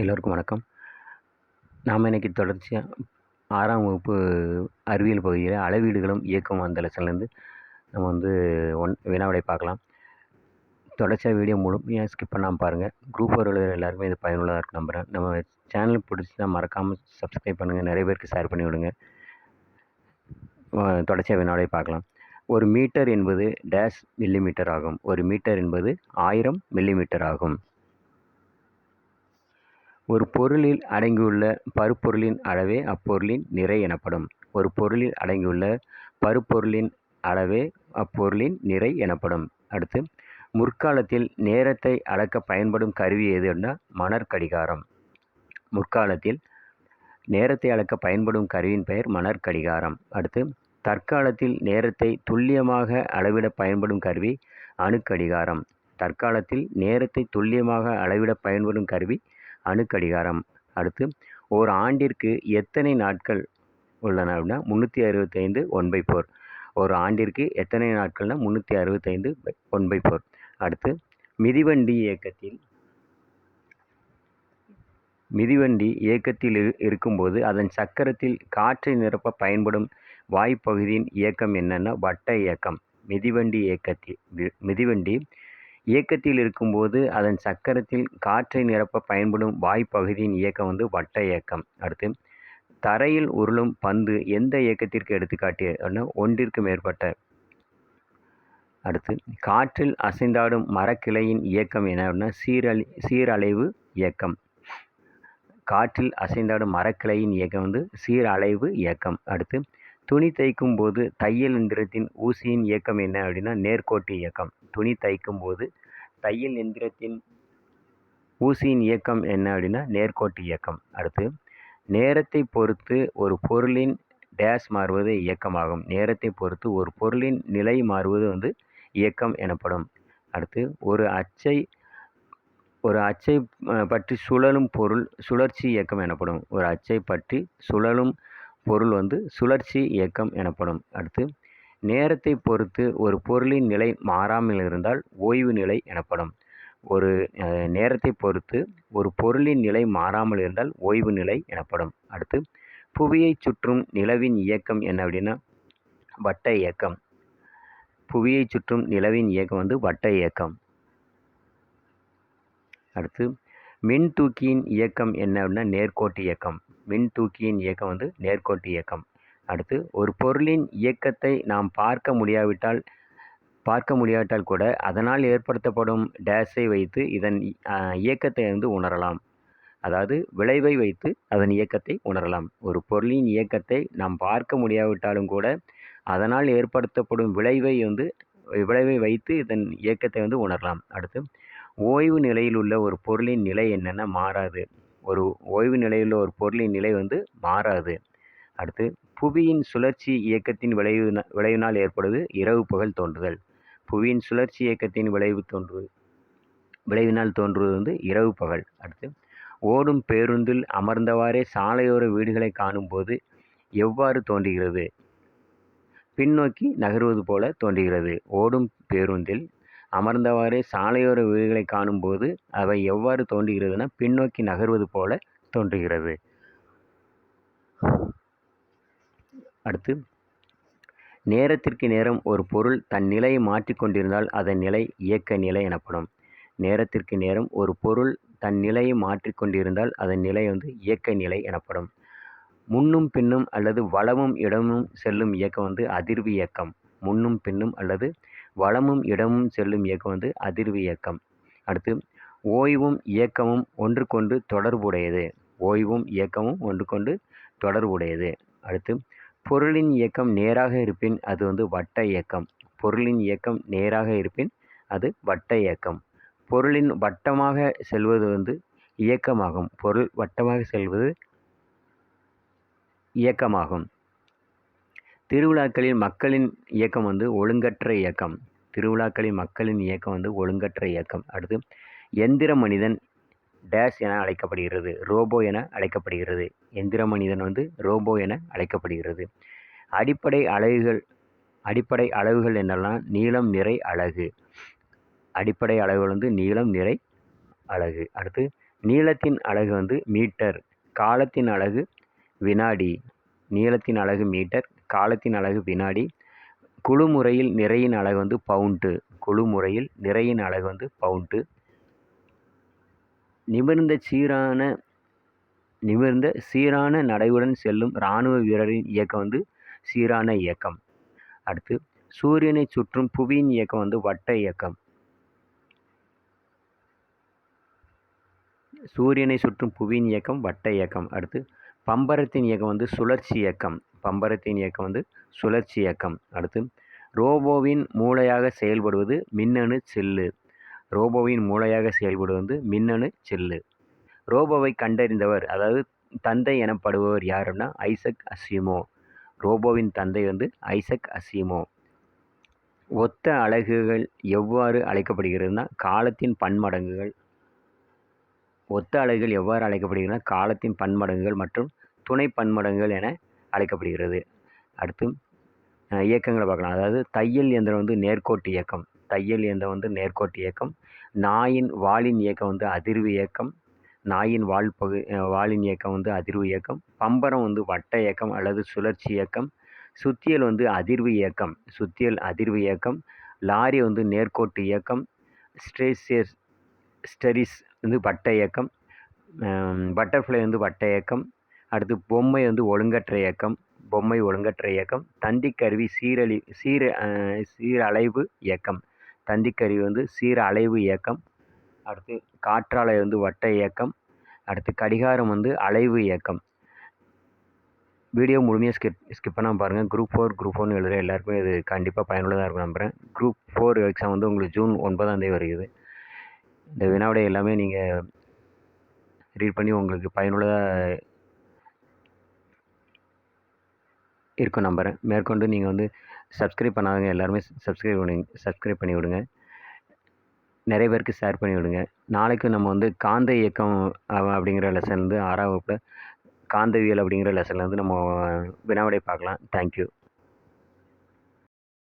எல்லோருக்கும் வணக்கம். நாம் இன்றைக்கி தொடர்ச்சியாக ஆறாம் வகுப்பு அறிவியல் பகுதியில் அளவீடுகளும் இயக்கம் அந்த லெசன்லேருந்து நம்ம வந்து ஒன் வினாவிடை பார்க்கலாம். தொடர்ச்சியாக வீடியோ முழுமையாக ஸ்கிப் பண்ணாமல் பாருங்கள் குரூப் வருகிற எல்லாருமே இது பயனுள்ளதாக இருக்கும் நம்புகிறேன் நம்ம சேனல் பிடிச்சினா மறக்காமல் சப்ஸ்கிரைப் பண்ணுங்கள் நிறைய பேருக்கு ஷேர் பண்ணி விடுங்க. தொடர்ச்சியாக வினாவிடை பார்க்கலாம். ஒரு மீட்டர் என்பது டேஷ் மில்லிமீட்டர் ஆகும். ஒரு மீட்டர் என்பது ஆயிரம் மில்லிமீட்டர் ஆகும். ஒரு பொருளில் அடங்கியுள்ள பருப்பொருளின் அளவே அப்பொருளின் நிறை எனப்படும். ஒரு பொருளில் அடங்கியுள்ள பருப்பொருளின் அளவே அப்பொருளின் நிறை எனப்படும். அடுத்து முற்காலத்தில் நேரத்தை அளக்க பயன்படும் கருவி எதுன்னா மணற்கடிகாரம் முற்காலத்தில் நேரத்தை அளக்க பயன்படும் கருவியின் பெயர் மணற்கடிகாரம் அடுத்து தற்காலத்தில் நேரத்தை துல்லியமாக அளவிட பயன்படும் கருவி அணுக்கடிகாரம். தற்காலத்தில் நேரத்தை துல்லியமாக அளவிட பயன்படும் கருவி அணுக்கடிகாரம். அடுத்து ஓர் ஆண்டிற்கு எத்தனை நாட்கள் உள்ளன அப்படின்னா முந்நூற்றி அறுபத்தைந்து ஒன் பை ஃபோர் ஒரு ஆண்டிற்கு எத்தனை நாட்கள்னால் முந்நூற்றி அறுபத்தைந்து ஒன் பை ஃபோர் அடுத்து மிதிவண்டி இயக்கத்தில் மிதிவண்டி இயக்கத்தில் இரு இருக்கும்போது அதன் சக்கரத்தில் காற்றை நிரப்ப பயன்படும் வாய்ப்பகுதியின் இயக்கம் என்னென்னா வட்ட இயக்கம். மிதிவண்டி இயக்கத்தில் மிதிவண்டி இயக்கத்தில் இருக்கும்போது அதன் சக்கரத்தில் காற்றை நிரப்ப பயன்படும் வாய்ப்பகுதியின் இயக்கம் வந்து வட்ட இயக்கம். அடுத்து தரையில் உருளும் பந்து எந்த இயக்கத்திற்கு எடுத்துக்காட்டு அப்படின்னா ஒன்றிற்கு மேற்பட்ட. அடுத்து காற்றில் அசைந்தாடும் மரக்கிளையின் இயக்கம் என்ன அப்படின்னா சீரழி சீரலைவு இயக்கம். காற்றில் அசைந்தாடும் மரக்கிளையின் இயக்கம் வந்து சீரலைவு இயக்கம். அடுத்து துணி தைக்கும் போது தையல் எந்திரத்தின் ஊசியின் இயக்கம் என்ன அப்படின்னா நேர்கோட்டு இயக்கம். துணி தைக்கும் போது தையல் எந்திரத்தின் ஊசியின் இயக்கம் என்ன அப்படின்னா நேர்கோட்டு இயக்கம். அடுத்து நேரத்தை பொறுத்து ஒரு பொருளின் டேஷ் மாறுவது இயக்கமாகும். நேரத்தை பொறுத்து ஒரு பொருளின் நிலை மாறுவது வந்து இயக்கம் எனப்படும். அடுத்து ஒரு அச்சை ஒரு அச்சை பற்றி சுழலும் பொருள் சுழற்சி இயக்கம் எனப்படும். ஒரு அச்சை பற்றி சுழலும் பொருள் வந்து சுழற்சி இயக்கம் எனப்படும். அடுத்து நேரத்தை பொறுத்து ஒரு பொருளின் நிலை மாறாமல் இருந்தால் ஓய்வு நிலை எனப்படும். ஒரு நேரத்தைப் நேரத்தை பொறுத்து ஒரு பொருளின் நிலை மாறாமல் இருந்தால் ஓய்வு நிலை எனப்படும். அடுத்து புவியை சுற்றும் நிலவின் இயக்கம் என்ன அப்படின்னா வட்ட இயக்கம். புவியை சுற்றும் நிலவின் இயக்கம் வந்து வட்ட இயக்கம். அடுத்து மின் தூக்கியின் இயக்கம் என்ன அப்படின்னா நேர்கோட்டு இயக்கம். மின் தூக்கியின் இயக்கம் வந்து நேர்கோட்டு இயக்கம். அடுத்து ஒரு பொருளின் இயக்கத்தை நாம் பார்க்க முடியாவிட்டால் பார்க்க முடியாவிட்டால் கூட அதனால் ஏற்படுத்தப்படும் டேஸை வைத்து இதன் இயக்கத்தை வந்து உணரலாம். அதாவது விளைவை வைத்து அதன் இயக்கத்தை உணரலாம். ஒரு பொருளின் இயக்கத்தை நாம் பார்க்க முடியாவிட்டாலும் கூட அதனால் ஏற்படுத்தப்படும் விளைவை வந்து விளைவை வைத்து இதன் இயக்கத்தை வந்து உணரலாம். அடுத்து ஓய்வு நிலையில் உள்ள ஒரு பொருளின் நிலை என்னென்ன? மாறாது. ஒரு ஓய்வு நிலையில் உள்ள ஒரு பொருளின் நிலை வந்து மாறாது. அடுத்து புவியின் சுழற்சி இயக்கத்தின் விளைவு விளைவினால் ஏற்படுவது இரவு பகல் தோன்றுதல். புவியின் சுழற்சி இயக்கத்தின் விளைவு தோன்று விளைவினால் தோன்றுவது வந்து இரவு பகல். அடுத்து ஓடும் பேருந்தில் அமர்ந்தவாறே சாலையோர வீடுகளை காணும்போது எவ்வாறு தோன்றுகிறது? பின்னோக்கி நகர்வது போல தோன்றுகிறது. ஓடும் பேருந்தில் அமர்ந்தவாறே சாலையோர வீடுகளை காணும்போது அவை எவ்வாறு தோன்றுகிறதுனா பின்னோக்கி நகர்வது போல தோன்றுகிறது. அடுத்து நேரத்திற்கு நேரம் ஒரு பொருள் தன் நிலையை மாற்றிக்கொண்டிருந்தால் அதன் நிலை இயக்க நிலை எனப்படும். நேரத்திற்கு நேரம் ஒரு பொருள் தன் நிலையை மாற்றிக்கொண்டிருந்தால் அதன் நிலை வந்து இயக்க நிலை எனப்படும். முன்னும் பின்னும் அல்லது வளமும் இடமும் செல்லும் இயக்கம் வந்து அதிர்வு இயக்கம். முன்னும் பின்னும் அல்லது வளமும் இடமும் செல்லும் இயக்கம் வந்து அதிர்வு இயக்கம். அடுத்து ஓய்வும் இயக்கமும் ஒன்றுக்கொண்டு தொடர்புடையது. ஓய்வும் இயக்கமும் ஒன்றுக்கொண்டு தொடர்புடையது. அடுத்து பொருளின் இயக்கம் நேராக இருப்பின் அது வந்து வட்ட இயக்கம். பொருளின் இயக்கம் நேராக இருப்பின் அது வட்ட இயக்கம். பொருளின் வட்டமாக செல்வது வந்து இயக்கமாகும். பொருள் வட்டமாக செல்வது இயக்கமாகும். திருவிழாக்களில் மக்களின் இயக்கம் வந்து ஒழுங்கற்ற இயக்கம். திருவிழாக்களில் மக்களின் இயக்கம் வந்து ஒழுங்கற்ற இயக்கம். அடுத்து எந்திர மனிதன் டேஷ் என அழைக்கப்படுகிறது ரோபோ என அழைக்கப்படுகிறது எந்திர மனிதன் வந்து ரோபோ என அழைக்கப்படுகிறது. அடிப்படை அலகுகள் அடிப்படை அளவுகள் என்னெல்லாம் நீளம் நிறை அழகு அடிப்படை அளவுகள் வந்து நீளம் நிறை அழகு அடுத்து நீளத்தின் அலகு வந்து மீட்டர் காலத்தின் அழகு வினாடி. நீளத்தின் அழகு மீட்டர் காலத்தின் அழகு வினாடி. குழு முறையில் நிறையின் அலகு வந்து பவுண்டு குழு முறையில் நிறையின் அலகு வந்து பவுண்டு நிமிர்ந்த சீரான நிமிர்ந்த சீரான நடையுடன் செல்லும் இராணுவ வீரரின் இயக்கம் வந்து சீரான இயக்கம். அடுத்து சூரியனை சுற்றும் புவியின் இயக்கம் வந்து வட்ட இயக்கம். சூரியனை சுற்றும் புவியின் இயக்கம் வட்ட இயக்கம். அடுத்து பம்பரத்தின் இயக்கம் வந்து சுழற்சி இயக்கம். பம்பரத்தின் இயக்கம் வந்து சுழற்சி இயக்கம். அடுத்து ரோபோவின் மூளையாக செயல்படுவது மின்னணு செல்லு. ரோபோவின் மூளையாக செயல்படுவது வந்து மின்னணு செல்லு. ரோபோவை கண்டறிந்தவர் அதாவது தந்தை எனப்படுபவர் யாருன்னா ஐசக் அசிமோ. ரோபோவின் தந்தை வந்து ஐசக் அசிமோ. ஒத்த அலகுகள் எவ்வாறு அழைக்கப்படுகிறதுனா காலத்தின் பன்மடங்குகள். ஒத்த அலகுகள் எவ்வாறு அழைக்கப்படுகிறதுனா காலத்தின் பன்மடங்குகள் மற்றும் துணை பன்மடங்குகள் என அழைக்கப்படுகிறது. அடுத்து இயக்கங்களை பார்க்கலாம். அதாவது தையல் இயந்திரம் வந்து நேர்கோட்டு இயக்கம். தையல் இயந்திரம் வந்து நேர்கோட்டு இயக்கம் நாயின் வாலின் இயக்கம் வந்து அதிர்வு இயக்கம் நாயின் வால் பகு வாலின் இயக்கம் வந்து அதிர்வு இயக்கம் பம்பரம் வந்து வட்ட இயக்கம் அல்லது சுழற்சி இயக்கம் சுத்தியல் வந்து அதிர்வு இயக்கம் சுத்தியல் அதிர்வு இயக்கம் லாரி வந்து நேர்கோட்டு இயக்கம் ஸ்ட்ரேசியர் ஸ்டெரிஸ் வந்து வட்ட இயக்கம் பட்டர்ஃப்ளை வந்து வட்ட இயக்கம் அடுத்து பொம்மை வந்து ஒழுங்கற்ற இயக்கம் பொம்மை ஒழுங்கற்ற இயக்கம் தந்திக்கருவி சீரழி சீர சீரலைவு இயக்கம். தந்திக்கருவி வந்து சீர அலைவு இயக்கம். அடுத்து காற்றாலை வந்து வட்ட இயக்கம். அடுத்து கடிகாரம் வந்து அலைவு இயக்கம். வீடியோ முழுமையாக ஸ்கிப் ஸ்கிப் பண்ணாமல் பாருங்கள் குரூப் ஃபோர் குரூப் ஃபோர்னு எழுதுகிற எல்லாருக்குமே இது கண்டிப்பாக பயனுள்ளதாக இருக்கும் நம்புகிறேன் குரூப் ஃபோர் எக்ஸாம் வந்து உங்களுக்கு ஜூன் ஒன்பதாம் தேதி வருகிறது. இந்த வினாவிடை எல்லாமே நீங்கள் ரீட் பண்ணி உங்களுக்கு பயனுள்ளதாக இருக்கும் நம்புகிறேன் மேற்கொண்டு நீங்கள் வந்து சப்ஸ்கிரைப் பண்ணாதவங்க எல்லாருமே சப்ஸ்கிரைப் பண்ணி சப்ஸ்கிரைப் பண்ணி விடுங்க. நிறைய பேருக்கு ஷேர் பண்ணி விடுங்க. நாளைக்கு நம்ம வந்து காந்த இயக்கம் அப்படிங்கிற லெசன் வந்து ஆறாம் வகுப்பில் காந்தவியல் அப்படிங்கிற லெசனில் வந்து நம்ம வினாவிடை பார்க்கலாம். தேங்க்யூ